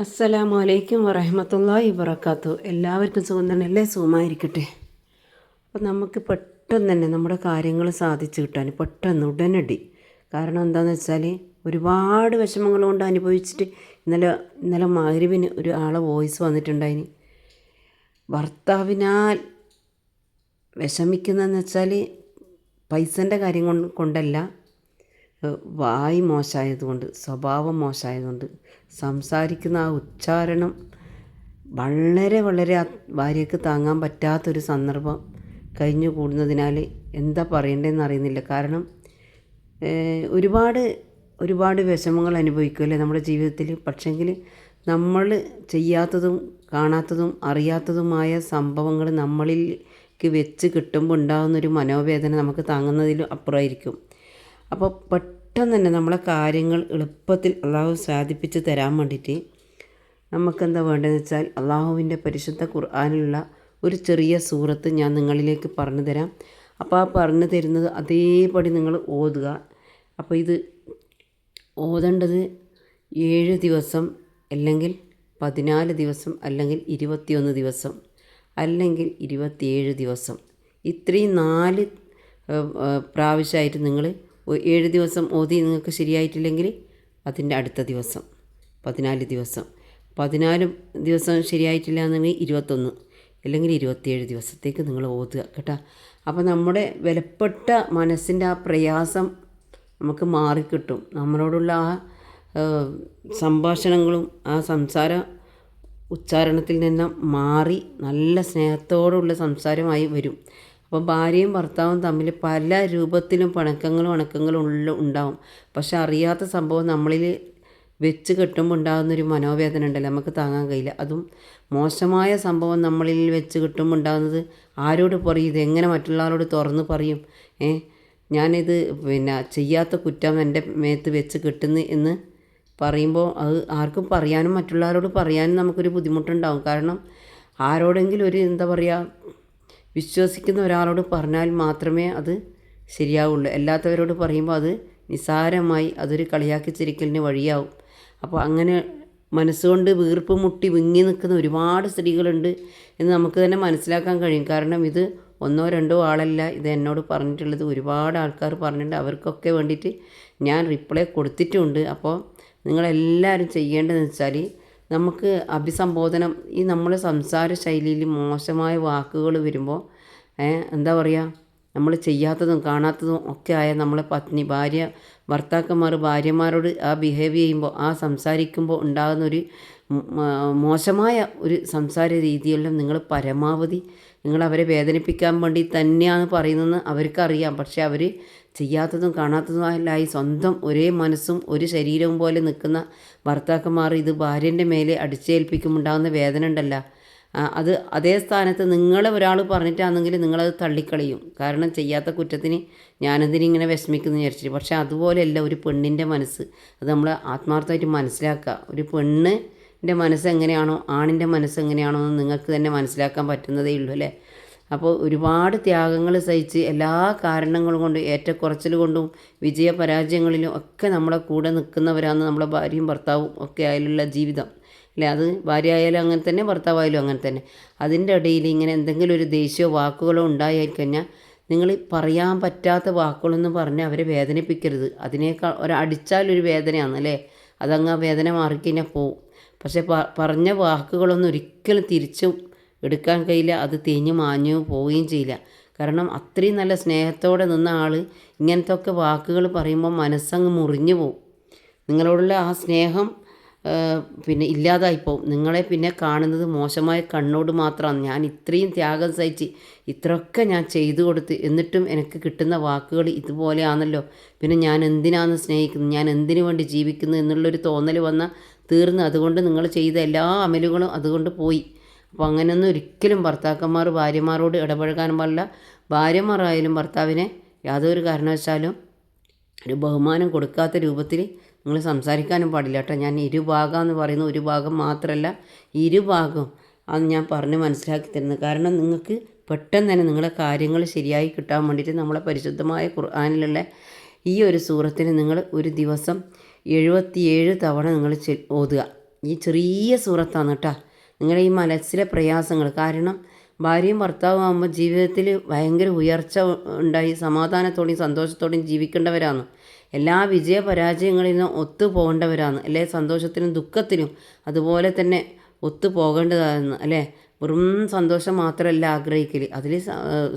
അസ്സലാമു അലൈക്കും വറഹമത്തല്ലാഹി വബർക്കാത്തു എല്ലാവർക്കും സുഖം തന്നെയല്ലേ സുഖമായിരിക്കട്ടെ. അപ്പം നമുക്ക് പെട്ടെന്ന് തന്നെ നമ്മുടെ കാര്യങ്ങൾ സാധിച്ചു കിട്ടാൻ പെട്ടെന്ന് ഉടനടി. കാരണം എന്താണെന്ന് വെച്ചാൽ ഒരുപാട് വിഷമങ്ങൾ കൊണ്ട് അനുഭവിച്ചിട്ട് ഇന്നലെ ഇന്നലെ മകരുവിന് ഒരു ആളെ വോയിസ് വന്നിട്ടുണ്ടായിന്. ഭർത്താവിനാൽ വിഷമിക്കുന്നതെന്ന് വെച്ചാൽ പൈസന്റെ കാര്യം കൊണ്ട് കൊണ്ടല്ല. വായി മോശമായതുകൊണ്ട് സ്വഭാവം മോശമായതുകൊണ്ട് സംസാരിക്കുന്ന ആ ഉച്ചാരണം വളരെ വളരെ ഭാര്യയ്ക്ക് താങ്ങാൻ പറ്റാത്തൊരു സന്ദർഭം കഴിഞ്ഞു കൂടുന്നതിനാൽ എന്താ പറയേണ്ടതെന്ന് അറിയുന്നില്ല. കാരണം ഒരുപാട് ഒരുപാട് വിഷമങ്ങൾ അനുഭവിക്കുമല്ലേ നമ്മുടെ ജീവിതത്തിൽ? പക്ഷെങ്കിൽ നമ്മൾ ചെയ്യാത്തതും കാണാത്തതും അറിയാത്തതുമായ സംഭവങ്ങൾ നമ്മളിലേക്ക് വെച്ച് കിട്ടുമ്പോൾ ഉണ്ടാകുന്നൊരു മനോവേദന നമുക്ക് താങ്ങുന്നതിലും അപ്പുറമായിരിക്കും. അപ്പോൾ പെട്ടെന്ന് തന്നെ നമ്മളെ കാര്യങ്ങൾ എളുപ്പത്തിൽ അള്ളാഹു സാധിപ്പിച്ച് തരാൻ വേണ്ടിയിട്ട് നമുക്കെന്താ വേണ്ടതെന്ന് വെച്ചാൽ അള്ളാഹുവിന്റെ പരിശുദ്ധ ഖുർആാനിലുള്ള ഒരു ചെറിയ സൂറത്ത് ഞാൻ നിങ്ങളിലേക്ക് പറഞ്ഞു തരാം. അപ്പോൾ ആ പറഞ്ഞു തരുന്നത് അതേപടി നിങ്ങൾ ഓതുക. അപ്പോൾ ഇത് ഓതേണ്ടത് ഏഴ് ദിവസം അല്ലെങ്കിൽ പതിനാല് ദിവസം അല്ലെങ്കിൽ ഇരുപത്തിയൊന്ന് ദിവസം അല്ലെങ്കിൽ ഇരുപത്തിയേഴ് ദിവസം. ഇത്രയും നാല് പ്രാവശ്യമായിട്ട് നിങ്ങൾ ഏഴ് ദിവസം ഓതി നിങ്ങൾക്ക് ശരിയായിട്ടില്ലെങ്കിൽ അതിന്റെ അടുത്ത ദിവസം പതിനാല് ദിവസം. പതിനാല് ദിവസം ശരിയായിട്ടില്ല എന്നുണ്ടെങ്കിൽ ഇരുപത്തൊന്ന് അല്ലെങ്കിൽ ഇരുപത്തിയേഴ് ദിവസത്തേക്ക് നിങ്ങൾ ഓതുക കേട്ടോ. അപ്പോൾ നമ്മുടെ വിലപ്പെട്ട മനസ്സിന്റെ ആ പ്രയാസം നമുക്ക് മാറിക്കിട്ടും. നമ്മളോടുള്ള ആ സംഭാഷണങ്ങളും ആ സംസാര ഉച്ചാരണത്തിൽ നിന്നും മാറി നല്ല സ്നേഹത്തോടുള്ള സംസാരമായി വരും. അപ്പോൾ ഭാര്യയും ഭർത്താവും തമ്മിൽ പല രൂപത്തിലും പണക്കങ്ങളും അണക്കങ്ങളും ഉള്ള ഉണ്ടാവും. പക്ഷെ അറിയാത്ത സംഭവം നമ്മളിൽ വെച്ച് കെട്ടുമ്പോൾ ഉണ്ടാകുന്നൊരു മനോവേദന ഉണ്ടല്ലോ നമുക്ക് താങ്ങാൻ കഴിയില്ല. അതും മോശമായ സംഭവം നമ്മളിൽ വെച്ച് കിട്ടുമ്പോൾ ഉണ്ടാകുന്നത് ആരോട് പറയും? ഇത് എങ്ങനെ മറ്റുള്ളവരോട് തുറന്ന് പറയും? ഏ? ഞാനിത് പിന്നെ ചെയ്യാത്ത കുറ്റം എന്റെ മേത്ത് വെച്ച് കിട്ടുന്നു എന്ന് പറയുമ്പോൾ അത് ആർക്കും പറയാനും മറ്റുള്ളവരോട് പറയാനും നമുക്കൊരു ബുദ്ധിമുട്ടുണ്ടാവും കാരണം ആരോടെങ്കിലും ഒരു എന്താ പറയുക വിശ്വസിക്കുന്ന ഒരാളോട് പറഞ്ഞാൽ മാത്രമേ അത് ശരിയാവുള്ളൂ. അല്ലാത്തവരോട് പറയുമ്പോൾ അത് നിസാരമായി അതൊരു കളിയാക്കി ചിരിക്കലിന് വഴിയാവും. അപ്പോൾ അങ്ങനെ മനസ്സുകൊണ്ട് വീർപ്പ് മുട്ടി വിങ്ങി നിൽക്കുന്ന ഒരുപാട് സ്ത്രീകളുണ്ട് എന്ന് നമുക്ക് തന്നെ മനസ്സിലാക്കാൻ കഴിയും. കാരണം ഇത് ഒന്നോ രണ്ടോ ആളല്ല. ഇത് എന്നോട് പറഞ്ഞിട്ടുള്ളത് ഒരുപാട് ആൾക്കാർ പറഞ്ഞിട്ടുണ്ട്. അവർക്കൊക്കെ വേണ്ടിയിട്ട് ഞാൻ റിപ്ലൈ കൊടുത്തിട്ടുമുണ്ട് അപ്പോൾ നിങ്ങളെല്ലാവരും ചെയ്യേണ്ടതെന്ന് വെച്ചാൽ നമുക്ക് അഭിസംബോധനം ഈ നമ്മൾ സംസാര ശൈലിയിൽ മോശമായ വാക്കുകൾ വരുമ്പോൾ എന്താ പറയുക നമ്മൾ ചെയ്യാത്തതും കാണാത്തതും ഒക്കെ ആയ നമ്മളെ പത്നി ഭാര്യ ഭർത്താക്കന്മാർ ഭാര്യമാരോട് ആ ബിഹേവ് ചെയ്യുമ്പോൾ ആ സംസാരിക്കുമ്പോൾ ഉണ്ടാകുന്ന ഒരു മോശമായ ഒരു സംസാര രീതിയെല്ലാം നിങ്ങൾ പരമാവധി നിങ്ങൾ അവരെ വേദനിപ്പിക്കാൻ വേണ്ടി തന്നെയാണ് പറയുന്നതെന്ന് അവർക്കറിയാം. പക്ഷേ അവർ ചെയ്യാത്തതും കാണാത്തതുമായി സ്വന്തം ഒരേ മനസ്സും ഒരു ശരീരവും പോലെ നിൽക്കുന്ന ഭർത്താക്കന്മാർ ഇത് ഭാര്യന്റെ മേലെ അടിച്ചേൽപ്പിക്കുമ്പോൾ ഉണ്ടാകുന്ന വേദന ഉണ്ടല്ലോ. അത് അതേ സ്ഥാനത്ത് നിങ്ങളെ ഒരാൾ പറഞ്ഞിട്ടാണെങ്കിൽ നിങ്ങളത് തള്ളിക്കളയും. കാരണം ചെയ്യാത്ത കുറ്റത്തിന് ഞാനെന്തിനിങ്ങനെ വിഷമിക്കുന്നു വിചാരിച്ചിട്ട്. പക്ഷേ അതുപോലെയല്ല ഒരു പെണ്ണിന്റെ മനസ്സ്. അത് നമ്മൾ ആത്മാർത്ഥമായിട്ട് മനസ്സിലാക്കുക. ഒരു പെണ്ണിന്റെ മനസ്സ് എങ്ങനെയാണോ ആണിന്റെ മനസ്സ് എങ്ങനെയാണോ എന്ന് നിങ്ങൾക്ക് തന്നെ മനസ്സിലാക്കാൻ പറ്റുന്നതേ ഉള്ളൂ അല്ലേ? അപ്പോൾ ഒരുപാട് ത്യാഗങ്ങൾ സഹിച്ച് എല്ലാ കാരണങ്ങളും കൊണ്ടും ഏറ്റക്കുറച്ചിൽ കൊണ്ടും വിജയ പരാജയങ്ങളിലും ഒക്കെ നമ്മളെ കൂടെ നിൽക്കുന്നവരാണ് നമ്മളെ ഭാര്യയും ഭർത്താവും ഒക്കെ അതിലുള്ള ജീവിതം. അല്ലേ? അത് ഭാര്യ ആയാലും അങ്ങനെ തന്നെ ഭർത്താവായാലും അങ്ങനെ തന്നെ. അതിന്റെ ഇടയിൽ ഇങ്ങനെ എന്തെങ്കിലും ഒരു ദേഷ്യമോ വാക്കുകളോ ഉണ്ടായി കഴിഞ്ഞാൽ നിങ്ങൾ പറയാൻ പറ്റാത്ത വാക്കുകളൊന്നും പറഞ്ഞ് അവരെ വേദനിപ്പിക്കരുത്. അതിനേക്കാൾ ഒരു അടിച്ചാലൊരു വേദനയാണ് അല്ലേ? അതങ്ങ് ആ വേദന മാറിക്കഴിഞ്ഞാൽ പോവും. പക്ഷേ പറഞ്ഞ വാക്കുകളൊന്നും ഒരിക്കലും തിരിച്ചും എടുക്കാൻ കഴിയില്ല. അത് തേഞ്ഞു മാഞ്ഞു പോവുകയും ചെയ്യില്ല. കാരണം അത്രയും നല്ല സ്നേഹത്തോടെ നിന്ന ആൾ ഇങ്ങനത്തെ ഒക്കെ വാക്കുകൾ പറയുമ്പോൾ മനസ്സങ്ങ് മുറിഞ്ഞു പോവും. നിങ്ങളോടുള്ള ആ സ്നേഹം പിന്നെ ഇല്ലാതായിപ്പോവും. നിങ്ങളെ പിന്നെ കാണുന്നത് മോശമായ കണ്ണോട് മാത്രമാണ്. ഞാൻ ഇത്രയും ത്യാഗം സഹിച്ച് ഇത്രയൊക്കെ ഞാൻ ചെയ്തു കൊടുത്ത് എന്നിട്ടും എനിക്ക് കിട്ടുന്ന വാക്കുകൾ ഇതുപോലെയാണല്ലോ. പിന്നെ ഞാൻ എന്തിനാണ് സ്നേഹിക്കുന്നത്? ഞാൻ എന്തിനു വേണ്ടി ജീവിക്കുന്നു എന്നുള്ളൊരു തോന്നൽ വന്ന തീർന്ന് അതുകൊണ്ട് നിങ്ങൾ ചെയ്ത എല്ലാ അമലുകളും അതുകൊണ്ട് പോയി. അപ്പോൾ അങ്ങനെയൊന്നും ഒരിക്കലും ഭർത്താക്കന്മാർ ഭാര്യമാരോട് ഇടപഴകാൻ പാടില്ല. ഭാര്യമാരായാലും ഭർത്താവിനെ യാതൊരു കാരണവശാലും ഒരു ബഹുമാനം കൊടുക്കാത്ത രൂപത്തിൽ നിങ്ങൾ സംസാരിക്കാനും പാടില്ല കേട്ടോ. ഞാൻ ഇരുഭാഗം എന്ന് പറയുന്ന. ഒരു ഭാഗം മാത്രമല്ല ഇരുഭാഗം അത് ഞാൻ പറഞ്ഞ് മനസ്സിലാക്കി തരുന്നത് കാരണം നിങ്ങൾക്ക് പെട്ടെന്ന് തന്നെ നിങ്ങളെ കാര്യങ്ങൾ ശരിയായി കിട്ടാൻ വേണ്ടിയിട്ട് നമ്മളെ പരിശുദ്ധമായ ഖുർആാനിലുള്ള ഈ ഒരു സൂറത്തിന് നിങ്ങൾ ഒരു ദിവസം എഴുപത്തിയേഴ് തവണ നിങ്ങൾ ഓതുക. ഈ ചെറിയ സൂറത്താണ് കേട്ടോ. നിങ്ങളുടെ ഈ മനസ്സിലെ പ്രയാസങ്ങൾ. കാരണം ഭാര്യയും ഭർത്താവും ആകുമ്പോൾ ജീവിതത്തിൽ ഭയങ്കര ഉയർച്ച ഉണ്ടായി സമാധാനത്തോടെയും സന്തോഷത്തോടെയും ജീവിക്കേണ്ടവരാണ്. എല്ലാ വിജയ പരാജയങ്ങളിൽ നിന്നും ഒത്തു പോകേണ്ടവരാണ് അല്ലേ? സന്തോഷത്തിനും ദുഃഖത്തിനും അതുപോലെ തന്നെ ഒത്തു പോകേണ്ടതാണ് അല്ലേ? വെറും സന്തോഷം മാത്രമല്ല ആഗ്രഹിക്കൽ അതിൽ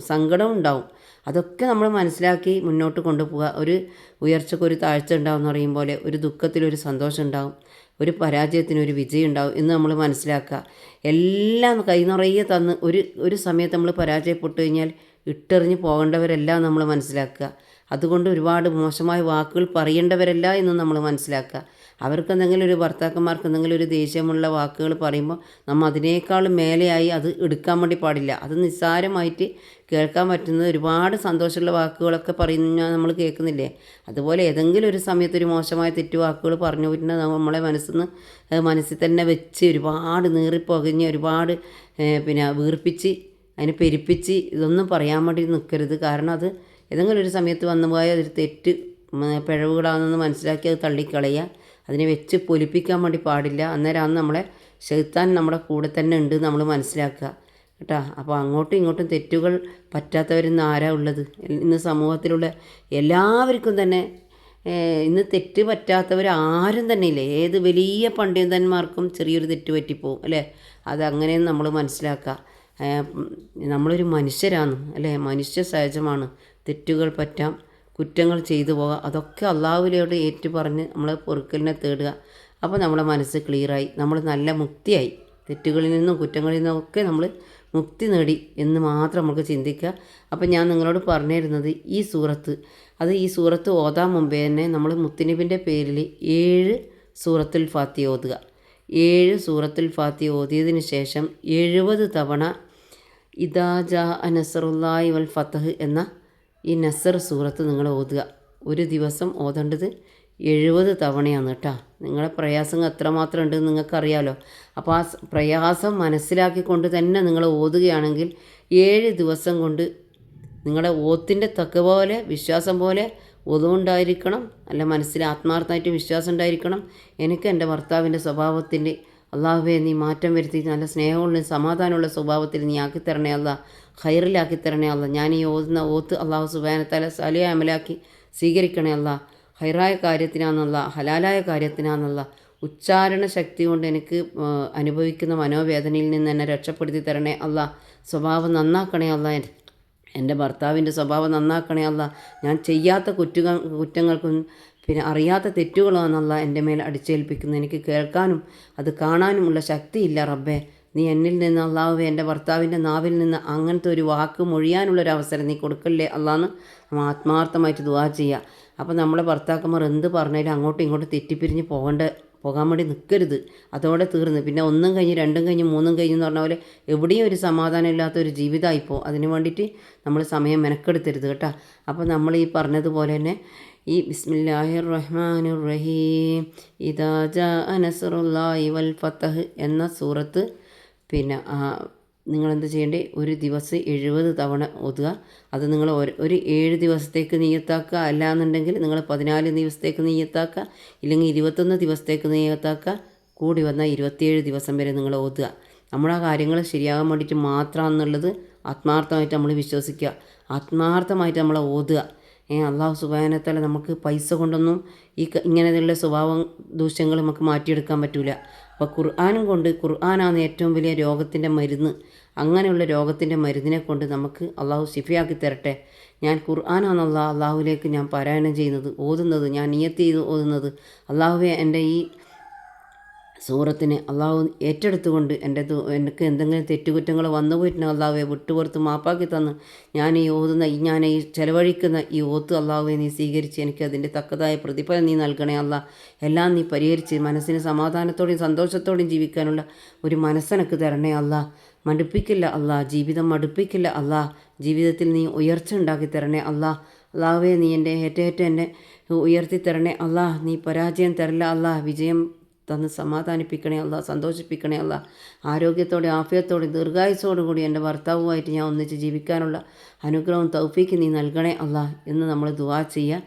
സങ്കടം ഉണ്ടാവും. അതൊക്കെ നമ്മൾ മനസ്സിലാക്കി മുന്നോട്ട് കൊണ്ടുപോകുക ഒരു ഉയർച്ചയ്ക്ക് ഒരു താഴ്ച ഉണ്ടാവും എന്ന് പറയും പോലെ ഒരു ദുഃഖത്തിലൊരു സന്തോഷം ഉണ്ടാവും. ഒരു പരാജയത്തിന് ഒരു വിജയം ഉണ്ടാവും എന്ന് നമ്മൾ മനസ്സിലാക്കുക. എല്ലാം കൈ നിറയെ തന്ന് ഒരു ഒരു സമയത്ത് നമ്മൾ പരാജയപ്പെട്ടു കഴിഞ്ഞാൽ ഇട്ടെറിഞ്ഞ് പോകേണ്ടവരെല്ലാം നമ്മൾ മനസ്സിലാക്കുക. അതുകൊണ്ട് ഒരുപാട് മോശമായ വാക്കുകൾ പറയേണ്ടവരല്ല എന്ന് നമ്മൾ മനസ്സിലാക്കുക. അവർക്ക് എന്തെങ്കിലും ഒരു ഭർത്താക്കന്മാർക്ക് എന്തെങ്കിലും ഒരു ദേഷ്യമുള്ള വാക്കുകൾ പറയുമ്പോൾ നമ്മൾ അതിനേക്കാളും മേലെയായി അത് എടുക്കാൻ വേണ്ടി പാടില്ല. അത് നിസ്സാരമായിട്ട് കേൾക്കാൻ പറ്റുന്നത് ഒരുപാട് സന്തോഷമുള്ള വാക്കുകളൊക്കെ പറയുന്ന നമ്മൾ കേൾക്കുന്നില്ലേ? അതുപോലെ ഏതെങ്കിലും ഒരു സമയത്ത് ഒരു മോശമായ തെറ്റു വാക്കുകൾ പറഞ്ഞു പോയിട്ടുണ്ടെങ്കിൽ നമ്മളെ മനസ്സിൽ നിന്ന് മനസ്സിൽ തന്നെ വെച്ച് ഒരുപാട് നീറിപ്പൊകഞ്ഞ് ഒരുപാട് പിന്നെ വീർപ്പിച്ച് അതിനെ പെരുപ്പിച്ച് ഇതൊന്നും പറയാൻ വേണ്ടി നിൽക്കരുത്. കാരണം അത് ഏതെങ്കിലും ഒരു സമയത്ത് വന്നു പോയ ഒരു തെറ്റ് പിഴവുകളാണെന്ന് മനസ്സിലാക്കി അത് തള്ളിക്കളയുക. അതിനെ വെച്ച് പൊലിപ്പിക്കാൻ വേണ്ടി പാടില്ല. അന്നേരമാണ് നമ്മളെ ഷെയ്ത്താൻ നമ്മുടെ കൂടെ തന്നെ ഉണ്ട് നമ്മൾ മനസ്സിലാക്കുക. കേട്ടോ? അപ്പോൾ അങ്ങോട്ടും ഇങ്ങോട്ടും തെറ്റുകൾ പറ്റാത്തവരിന്ന് ആരാ ഉള്ളത്? ഇന്ന് സമൂഹത്തിലുള്ള എല്ലാവർക്കും തന്നെ ഇന്ന് തെറ്റ് പറ്റാത്തവർ ആരും തന്നെ ഇല്ല? ഏത് വലിയ പണ്ഡിതന്മാർക്കും ചെറിയൊരു തെറ്റ് പറ്റിപ്പോവും അല്ലേ? അത് നമ്മൾ മനസ്സിലാക്കുക. നമ്മളൊരു മനുഷ്യരാണ് അല്ലേ? മനുഷ്യ സഹജമാണ്. തെറ്റുകൾ പറ്റാം കുറ്റങ്ങൾ ചെയ്തു പോകാം അതൊക്കെ അള്ളാഹുലയോട് ഏറ്റു പറഞ്ഞ് നമ്മളെ പൊറുക്കലിനെ തേടുക. അപ്പോൾ നമ്മുടെ മനസ്സ് ക്ലിയറായി നമ്മൾ നല്ല മുക്തിയായി. തെറ്റുകളിൽ നിന്നും കുറ്റങ്ങളിൽ നിന്നും ഒക്കെ നമ്മൾ മുക്തി നേടി എന്ന് മാത്രം നമുക്ക് ചിന്തിക്കുക. അപ്പം ഞാൻ നിങ്ങളോട് പറഞ്ഞിരുന്നത് ഈ സൂറത്ത് അത് ഈ സൂറത്ത് ഓതാൻ മുമ്പേ തന്നെ നമ്മൾ മുത്തിനിബിന്റെ പേരിൽ ഏഴ് സൂറത്തുൽ ഫാത്തി ഓതുക. ഏഴ് സൂറത്തുൽ ഫാത്തി ഓതിയതിന് ശേഷം എഴുപത് തവണ ഇദാജ അനസറുല്ലായി വൽ ഫത്തഹ് എന്ന ഈ നസർ സൂറത്ത് നിങ്ങൾ ഓതുക. ഒരു ദിവസം ഓതേണ്ടത് എഴുപത് തവണയാണ് കേട്ടോ. നിങ്ങളെ പ്രയാസം എത്രമാത്രം ഉണ്ടെന്ന് നിങ്ങൾക്കറിയാലോ. അപ്പോൾ ആ പ്രയാസം മനസ്സിലാക്കിക്കൊണ്ട് തന്നെ നിങ്ങൾ ഓതുകയാണെങ്കിൽ ഏഴ് ദിവസം കൊണ്ട് നിങ്ങളുടെ ഓത്തിന്റെ തക്ക പോലെ വിശ്വാസം പോലെ ഒതുണ്ടായിരിക്കണം അല്ല മനസ്സിൽ ആത്മാർത്ഥമായിട്ട് വിശ്വാസം ഉണ്ടായിരിക്കണം. എനിക്ക് എന്റെ ഭർത്താവിന്റെ സ്വഭാവത്തിന്റെ അള്ളാഹുവെ നീ മാറ്റം വരുത്തി നല്ല സ്നേഹമുള്ള സമാധാനമുള്ള സ്വഭാവത്തിൽ നീ ആക്കിത്തരണേ തരണേ അല്ല ഹൈറിലാക്കി തരണേ അല്ല ഞാൻ ഈ ഓതുന്ന ഓത്ത് അള്ളാഹു സുബാനത്തല സലിയ അമലാക്കി സ്വീകരിക്കണേ അല്ല ഹൈറായ കാര്യത്തിനാണെന്നല്ല ഹലാലായ കാര്യത്തിനാണെന്നല്ല ഉച്ചാരണ ശക്തി കൊണ്ട് എനിക്ക് അനുഭവിക്കുന്ന മനോവേദനയിൽ നിന്ന് എന്നെ രക്ഷപ്പെടുത്തി തരണേ അല്ല സ്വഭാവം നന്നാക്കണേ അല്ല എന്റെ ഭർത്താവിന്റെ സ്വഭാവം നന്നാക്കണേ അല്ല ഞാൻ ചെയ്യാത്ത കുറ്റ കുറ്റങ്ങൾക്കും പിന്നെ അറിയാത്ത തെറ്റുകളാണെന്നല്ല എന്റെ മേൽ അടിച്ചേൽപ്പിക്കുന്നത് എനിക്ക് കേൾക്കാനും അത് കാണാനുമുള്ള ശക്തിയില്ല റബ്ബേ. നീ എന്നിൽ നിന്ന് അള്ളാഹുവെ എന്റെ ഭർത്താവിന്റെ നാവിൽ നിന്ന് അങ്ങനത്തെ ഒരു വാക്ക് മൊഴിയാനുള്ളൊരു അവസരം നീ കൊടുക്കല്ലേ അള്ളാന്ന് നമ്മൾ ആത്മാർത്ഥമായിട്ട് ദുവാ ചെയ്യുക. അപ്പോൾ നമ്മളെ ഭർത്താക്കന്മാർ എന്ത് പറഞ്ഞാലും അങ്ങോട്ടും ഇങ്ങോട്ടും തെറ്റിപ്പിരിഞ്ഞ് പോകേണ്ട പോകാൻ വേണ്ടി നിൽക്കരുത്. അതോടെ തീർന്ന്. പിന്നെ ഒന്നും കഴിഞ്ഞ് രണ്ടും കഴിഞ്ഞ് മൂന്നും കഴിഞ്ഞ് എന്ന് പറഞ്ഞ പോലെ എവിടെയും ഒരു സമാധാനം ഇല്ലാത്ത ഒരു ജീവിതമായിപ്പോൾ അതിന് വേണ്ടിയിട്ട് നമ്മൾ സമയം മെനക്കെടുത്തരുത് കേട്ടോ. അപ്പോൾ നമ്മൾ ഈ പറഞ്ഞതുപോലെ തന്നെ ഈ ബിസ്മില്ലാഹിർ റഹ്മാനുർ റഹീം ഇതാജ ജാ നസ്റുല്ലാഹി വൽ ഫത്തഹ് എന്ന സൂറത്ത്. പിന്നെ നിങ്ങളെന്ത് ചെയ്യേണ്ടേ? ഒരു ദിവസം എഴുപത് തവണ ഓതുക. അത് നിങ്ങൾ ഒരു ഏഴ് ദിവസത്തേക്ക് നീയത്താക്കുക അല്ലാന്നുണ്ടെങ്കിൽ നിങ്ങൾ പതിനാല് ദിവസത്തേക്ക് നീയത്താക്കുക ഇല്ലെങ്കിൽ ഇരുപത്തൊന്ന് ദിവസത്തേക്ക് നീയത്താക്കുക കൂടി വന്നാൽ ഇരുപത്തിയേഴ് ദിവസം വരെ നിങ്ങൾ ഓതുക. നമ്മുടെ ആ കാര്യങ്ങൾ ശരിയാകാൻ വേണ്ടിയിട്ട് മാത്രമാണെന്നുള്ളത് ആത്മാർത്ഥമായിട്ട് നമ്മൾ വിശ്വസിക്കുക. ആത്മാർത്ഥമായിട്ട് നമ്മൾ ഓതുക. അള്ളാഹു സുബാനത്തല നമുക്ക് പൈസ കൊണ്ടൊന്നും ഈ ഇങ്ങനെയുള്ള സ്വഭാവം ദൂഷ്യങ്ങൾ നമുക്ക് മാറ്റിയെടുക്കാൻ പറ്റില്ല അപ്പോൾ ഖുർആാനും കൊണ്ട് ഖുർആാനാണ് ഏറ്റവും വലിയ രോഗത്തിന്റെ മരുന്ന്. അങ്ങനെയുള്ള രോഗത്തിന്റെ മരുന്നിനെ കൊണ്ട് നമുക്ക് അള്ളാഹു ശിഫയാക്കി തരട്ടെ. ഞാൻ ഖുർആാനാണെന്നുള്ള അള്ളാഹുലേക്ക് ഞാൻ പാരായണം ചെയ്യുന്നത് ഓതുന്നത് ഞാൻ നിയത്തി ചെയ്ത് ഓതുന്നത്. അള്ളാഹുവെ എന്റെ ഈ സൂറത്തിനെ അള്ളാഹു ഏറ്റെടുത്തുകൊണ്ട് എന്റെ എനിക്ക് എന്തെങ്കിലും തെറ്റുകുറ്റങ്ങൾ വന്നു പോയിട്ടുണ്ടെങ്കിൽ അള്ളാഹുവെ വിട്ടുപുറത്ത് മാപ്പാക്കി തന്ന്. ഞാൻ ഈ ഓതുന്ന ഈ ഞാൻ ഈ ചെലവഴിക്കുന്ന ഈ ഓത്ത് അള്ളാഹുവെ നീ സ്വീകരിച്ച് എനിക്ക് അതിന്റെ തക്കതായ പ്രതിഫലം നീ നൽകണേ അല്ല എല്ലാം നീ പരിഹരിച്ച് മനസ്സിന് സമാധാനത്തോടെയും സന്തോഷത്തോടെയും ജീവിക്കാനുള്ള ഒരു മനസ്സെനക്ക് തരണേ അല്ല മടുപ്പിക്കില്ല അല്ല ജീവിതം മടുപ്പിക്കില്ല അല്ല ജീവിതത്തിൽ നീ ഉയർച്ച ഉണ്ടാക്കി തരണേ അല്ല അള്ളാഹുവെ നീ എന്റെ ഏറ്റേറ്റം എന്നെ ഉയർത്തി തരണേ അല്ല നീ പരാജയം തരല്ല അല്ല വിജയം തന്ന് സമാധാനിപ്പിക്കണേ അല്ല സന്തോഷിപ്പിക്കണേ അല്ല. ആരോഗ്യത്തോടെ ആഫിയത്തോടെ ദീർഘായുസോടുകൂടി എന്റെ ഭർത്താവുമായിട്ട് ഞാൻ ഒന്നിച്ച് ജീവിക്കാനുള്ള അനുഗ്രഹവും തൗഫീക്ക് നീ നൽകണേ അല്ല എന്ന് നമ്മൾ ദുവാ ചെയ്യുക.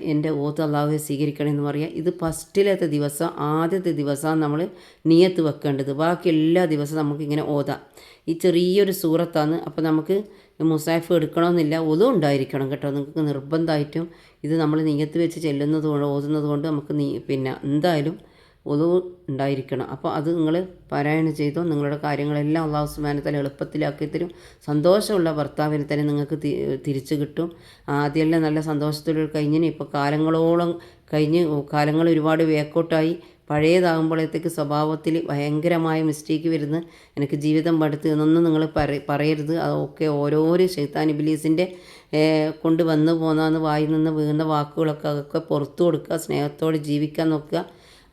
എന്റെ ഓത്ത് അള്ളാഹുവെ സ്വീകരിക്കണം എന്ന് പറയുക. ഇത് ഫസ്റ്റിലത്തെ ദിവസം ആദ്യത്തെ ദിവസം നമ്മൾ നിയത്ത് വെക്കേണ്ടത്. ബാക്കി എല്ലാ ദിവസവും നമുക്കിങ്ങനെ ഓതാം. ഈ ചെറിയൊരു സൂറത്താണ്. അപ്പോൾ നമുക്ക് മുസാഫ് എടുക്കണമെന്നില്ല. ഒതും ഉണ്ടായിരിക്കണം കേട്ടോ. നിങ്ങൾക്ക് നിർബന്ധമായിട്ടും ഇത് നമ്മൾ നീയത്ത് വെച്ച് ചെല്ലുന്നത് കൊണ്ട് ഓതുന്നത് കൊണ്ട് നമുക്ക് നീ പിന്നെ എന്തായാലും ഒതു ഉണ്ടായിരിക്കണം. അപ്പോൾ അത് നിങ്ങൾ പാരായണം ചെയ്തോ നിങ്ങളുടെ കാര്യങ്ങളെല്ലാം അള്ളാഹു സുബാനത്തല എളുപ്പത്തിലാക്കി തരും. സന്തോഷമുള്ള ഭർത്താവിനെ തന്നെ നിങ്ങൾക്ക് തിരിച്ചു കിട്ടും. ആദ്യമെല്ലാം നല്ല സന്തോഷത്തോടെ കഴിഞ്ഞിന് ഇപ്പോൾ കാലങ്ങളോളം കഴിഞ്ഞ് കാലങ്ങൾ ഒരുപാട് വേക്കൗട്ടായി. പഴയതാകുമ്പോഴത്തേക്ക് സ്വഭാവത്തിൽ ഭയങ്കരമായ മിസ്റ്റേക്ക് വരുന്നു. എനിക്ക് ജീവിതം പഠിത്തു എന്നൊന്നും നിങ്ങൾ പറ പറയരുത്. അതൊക്കെ ഓരോരോ ഷെയ്ത്താൻ ഇബിലീസിന്റെ കൊണ്ട് വന്നു പോന്നാന്ന് വായിൽ നിന്ന് വീഴുന്ന വാക്കുകളൊക്കെ അതൊക്കെ പുറത്തു കൊടുക്കുക സ്നേഹത്തോടെ ജീവിക്കാൻ നോക്കുക.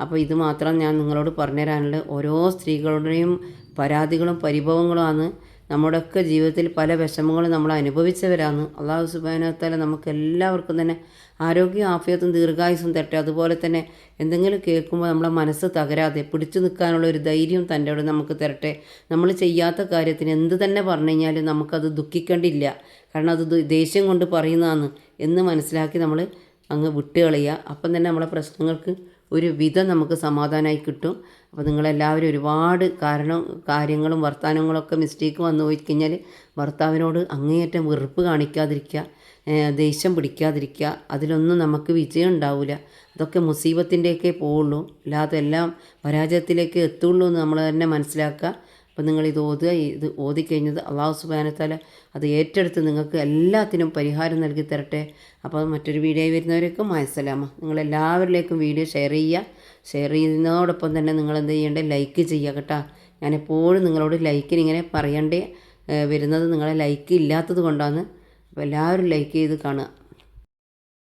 അപ്പോൾ ഇത് മാത്രം ഞാൻ നിങ്ങളോട് പറഞ്ഞു തരാനുള്ള ഓരോ സ്ത്രീകളുടെയും പരാതികളും പരിഭവങ്ങളുമാണ്. നമ്മുടെയൊക്കെ ജീവിതത്തിൽ പല വിഷമങ്ങളും നമ്മൾ അനുഭവിച്ചവരാണ്. അള്ളാഹു സുബാനത്താല നമുക്ക് എല്ലാവർക്കും തന്നെ ആരോഗ്യം ആഫിയത്തും ദീർഘായുസും തട്ടെ അതുപോലെ തന്നെ എന്തെങ്കിലും കേൾക്കുമ്പോൾ നമ്മളെ മനസ്സ് തകരാതെ പിടിച്ചു നിൽക്കാനുള്ള ഒരു ധൈര്യം തന്റെ അവിടെ നമുക്ക് തരട്ടെ. നമ്മൾ ചെയ്യാത്ത കാര്യത്തിന് എന്ത് തന്നെ പറഞ്ഞു കഴിഞ്ഞാലും നമുക്കത് ദുഃഖിക്കേണ്ടില്ല. കാരണം അത് ദേഷ്യം കൊണ്ട് പറയുന്നതാണ് എന്ന് മനസ്സിലാക്കി നമ്മൾ അങ്ങ് വിട്ടുകളയുക. അപ്പം തന്നെ നമ്മളെ പ്രശ്നങ്ങൾക്ക് ഒരു വിധം നമുക്ക് സമാധാനമായി കിട്ടും. അപ്പോൾ നിങ്ങളെല്ലാവരും ഒരുപാട് കാരണം കാര്യങ്ങളും വർത്തമാനങ്ങളൊക്കെ മിസ്റ്റേക്ക് വന്നു പോയി കഴിഞ്ഞാൽ ഭർത്താവിനോട് അങ്ങേയറ്റം വെറുപ്പ് കാണിക്കാതിരിക്കുക ദേഷ്യം പിടിക്കാതിരിക്കുക. അതിലൊന്നും നമുക്ക് വിജയം ഉണ്ടാവില്ല അതൊക്കെ മുസീബത്തിന്റെയൊക്കെ പോവുള്ളൂ. അല്ലാതെ എല്ലാം പരാജയത്തിലേക്ക് എത്തുള്ളൂ എന്ന് നമ്മൾ തന്നെ മനസ്സിലാക്കുക. നിങ്ങൾ ഇത് ഓതുക ഇത് ഓതിക്കഴിഞ്ഞത് അള്ളാഹു സുബാനത്താല അത് ഏറ്റെടുത്ത് നിങ്ങൾക്ക് എല്ലാത്തിനും പരിഹാരം നൽകി തരട്ടെ. അപ്പോൾ മറ്റൊരു വീഡിയോ വരുന്നവരേക്കും മായസലാമ നിങ്ങളെല്ലാവരിലേക്കും വീഡിയോ ഷെയർ ചെയ്യുക. ഷെയർ ചെയ്യുന്നതോടൊപ്പം തന്നെ നിങ്ങൾ എന്ത് ചെയ്യേണ്ടത് ലൈക്ക് ചെയ്യുക കേട്ടോ. ഞാനെപ്പോഴും നിങ്ങളോട് ലൈക്കിന് ഇങ്ങനെ പറയണ്ടേ വരുന്നത് നിങ്ങളെ ലൈക്ക് ഇല്ലാത്തത് കൊണ്ടാണ്. അപ്പോൾ എല്ലാവരും ലൈക്ക് ചെയ്ത് കാണുക.